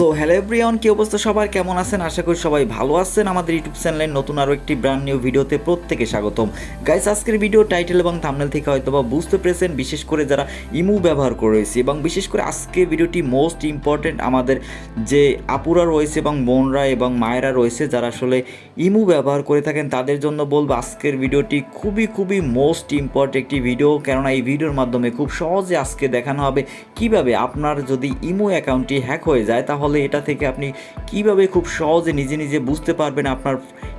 তো hello everyone কি অবস্থা সবার? কেমন আছেন? আশা করি সবাই ভালো আছেন। আমাদের ইউটিউব চ্যানেলের নতুন আরও একটি ব্র্যান্ড নিউ ভিডিওতে প্রত্যেকে স্বাগতম। গাইস আজকের ভিডিও টাইটেল এবং থামনেল থেকে হয়তো বা বুঝতে পেরেছেন, বিশেষ করে যারা ইমু ব্যবহার করে রয়েছে এবং বিশেষ করে আজকের ভিডিওটি মোস্ট ইম্পর্টেন্ট আমাদের যে আপুরা রয়েছে এবং বোনরা এবং মায়েরা রয়েছে, যারা আসলে ইমু ব্যবহার করে থাকেন, তাদের জন্য বলব আজকের ভিডিওটি খুবই খুবই মোস্ট ইম্পর্টেন্ট একটি ভিডিও কেননা এই ভিডিওর মাধ্যমে খুব সহজে আজকে দেখানো হবে কীভাবে আপনার যদি ইমু অ্যাকাউন্টটি হ্যাক হয়ে যায়, তাহলে এটা থেকে আপনি কীভাবে খুব সহজে নিজে নিজে বুঝতে পারবেন আপনার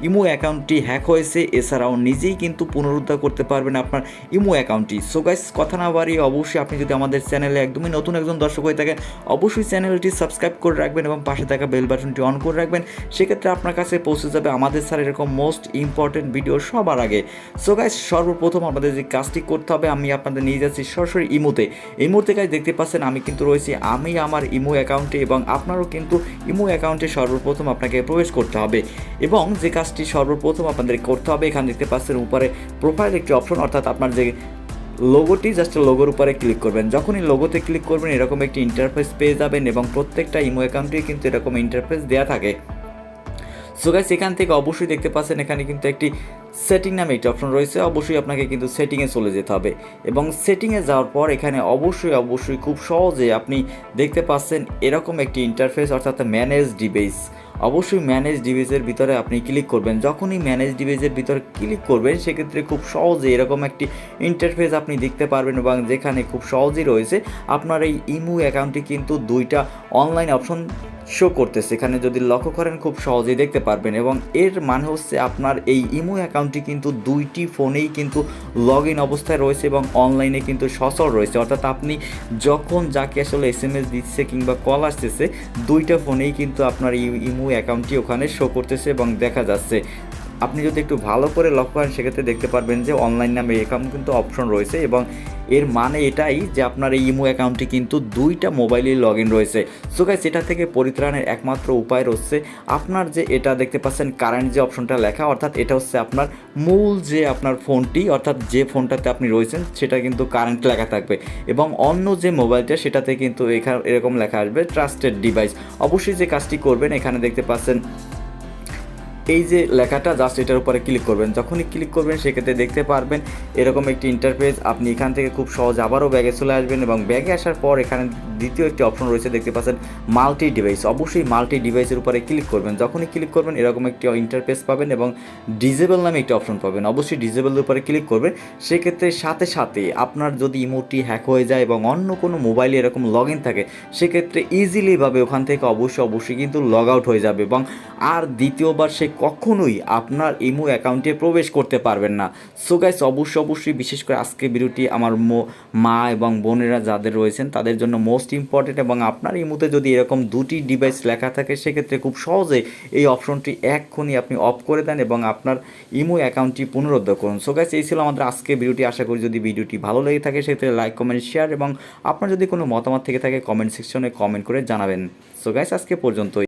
ইমো অ্যাকাউন্টটি হ্যাক হয়েছে, এছাড়াও নিজেই কিন্তু পুনরুদ্ধার করতে পারবেন আপনার ইমো অ্যাকাউন্টটি। সো গাইস কথা না বাড়িয়ে অবশ্যই আপনি যদি আমাদের চ্যানেলে একদমই নতুন একজন দর্শক হয়ে থাকেন, অবশ্যই চ্যানেলটি সাবস্ক্রাইব করে রাখবেন এবং পাশে থাকা বেল বাটনটি অন করে রাখবেন। সেক্ষেত্রে আপনার কাছে পৌঁছে যাবে আমাদের স্যার এরকম মোস্ট ইম্পর্টেন্ট ভিডিও সবার আগে। সো গাইস সর্বপ্রথম আমাদের যে কাজটি করতে হবে, আমি আপনাদের নিয়ে যাচ্ছি সরাসরি ইমোতে। এই মুহূর্তে গাইস দেখতে পাচ্ছেন আমি কিন্তু রয়েছি, আমি আমার ইমো অ্যাকাউন্টে এবং আপনারও কিন্তু ইমো অ্যাকাউন্টে সর্বপ্রথম আপনাকে প্রবেশ করতে হবে এবং যে কাজটি সর্বপ্রথম আপনাদের করতে হবে, এখানে দেখতে পাচ্ছেন উপরে প্রোফাইল একটি অপশন অর্থাৎ আপনার যে লোগোটি জাস্ট লোগোর উপরে ক্লিক করবেন। যখনই লোগোতে ক্লিক করবেন, এরকম একটি ইন্টারফেস পেয়ে যাবেন এবং প্রত্যেকটা ইমো অ্যাকাউন্টে কিন্তু এরকম ইন্টারফেস দেওয়া থাকে। সো গাইস এখান থেকে অবশ্যই দেখতে পাচ্ছেন এখানে কিন্তু একটি সেটিং নামে একটি অপশন রয়েছে। অবশ্যই আপনাকে কিন্তু সেটিংয়ে চলে যেতে হবে। এবং সেটিংয়ে যাওয়ার পর এখানে অবশ্যই অবশ্যই খুব সহজে আপনি দেখতে পাচ্ছেন এরকম একটি ইন্টারফেস অর্থাৎ ম্যানেজ ডিভাইস অবশ্যই ম্যানেজ ডিভাইসের ভিতরে আপনি ক্লিক করবেন। যখনই ম্যানেজ ডিভাইসের ভিতরে ক্লিক করবেন, সেক্ষেত্রে খুব সহজে এরকম একটি ইন্টারফেস আপনি দেখতে পারবেন এবং যেখানে খুব সহজেই রয়েছে, আপনার এই ইমু অ্যাকাউন্টটি কিন্তু দুইটা অনলাইন অপশন শো করতেছে। এখানে যদি লক্ষ্য করেন, খুব সহজেই দেখতে পারবেন এবং এর মানে হচ্ছে আপনার এই ইমো অ্যাকাউন্টটি কিন্তু দুইটি ফোনেই কিন্তু লগ ইন অবস্থায় রয়েছে এবং অনলাইনে কিন্তু সচল রয়েছে। অর্থাৎ আপনি যখন যাকে আসলে এস এম এস দিচ্ছে কিংবা কল আসতেছে, দুইটা ফোনেই কিন্তু আপনার ইমো অ্যাকাউন্টটি ওখানে শো করতেছে এবং দেখা যাচ্ছে। আপনি যদি একটু ভালো করে লক্ষ্য করেন, সেক্ষেত্রে দেখতে পারবেন যে অনলাইন নামে অ্যাকাউন্ট কিন্তু অপশন রয়েছে এবং এর মানে এটাই যে আপনার এই ইমো অ্যাকাউন্টটি কিন্তু দুইটা মোবাইলে লগ ইন রয়েছে। সো গাইস এটা থেকে পরিত্রাণের একমাত্র উপায় হচ্ছে আপনার যে এটা দেখতে পাচ্ছেন কারেন্ট যে অপশনটা লেখা, অর্থাৎ এটা হচ্ছে আপনার মূল যে আপনার ফোনটি, অর্থাৎ যে ফোনটাতে আপনি রয়েছেন, সেটা কিন্তু কারেন্ট লেখা থাকবে। এবং অন্য যে মোবাইলটা সেটাতে কিন্তু এখানে এরকম লেখা আসবে ট্রাস্টেড ডিভাইস অবশ্যই যে কাজটি করবেন, এখানে দেখতে পাচ্ছেন এই যে লেখাটা জাস্ট এটার উপরে ক্লিক করবেন। যখনই ক্লিক করবেন, সেক্ষেত্রে দেখতে পারবেন এরকম একটি ইন্টারফেস আপনি এখান থেকে খুব সহজ আবারও ব্যাগে চলে আসবেন এবং ব্যাগে আসার পর এখানে দ্বিতীয় একটি অপশন রয়েছে, দেখতে পাচ্ছেন মাল্টি ডিভাইস অবশ্যই মাল্টি ডিভাইসের উপরে ক্লিক করবেন। যখনই ক্লিক করবেন, এরকম একটি ইন্টারফেস পাবেন এবং ডিজেবল নামে একটি অপশন পাবেন। অবশ্যই ডিজেবলের উপরে ক্লিক করবেন। সেক্ষেত্রে সাথে সাথে আপনার যদি ইমোটি হ্যাক হয়ে যায় এবং অন্য কোনো মোবাইলে এরকম লগ ইন থাকে, সেক্ষেত্রে ইজিলিভাবে ওখান থেকে অবশ্যই অবশ্যই কিন্তু লগ আউট হয়ে যাবে এবং আর দ্বিতীয়বার সে কখনোই আপনার ইমো অ্যাকাউন্টে প্রবেশ করতে পারবেন না। সো গাইস অবশ্যই অবশ্যই বিশেষ করে আজকে ভিডিওটি আমার মো- এবং বোনেরা যাদের রয়েছেন, তাদের জন্য মোস্ট ইম্পর্টেন্ট এবং আপনার ইমোতে যদি এরকম দুটি ডিভাইস লেখা থাকে, সেক্ষেত্রে খুব সহজে এই অপশনটি এক্ষুনি আপনি অফ করে দেন এবং আপনার ইমো অ্যাকাউন্টটি পুনরুদ্ধার করুন। সো গাইস এই ছিল আমাদের আজকে ভিডিওটি। আশা করি যদি ভিডিওটি ভালো লেগে থাকে, সেক্ষেত্রে লাইক কমেন্ট শেয়ার এবং আপনার যদি কোনো মতামত থেকে থাকে কমেন্ট সেকশনে কমেন্ট করে জানাবেন। সো গাইস আজকে পর্যন্তই।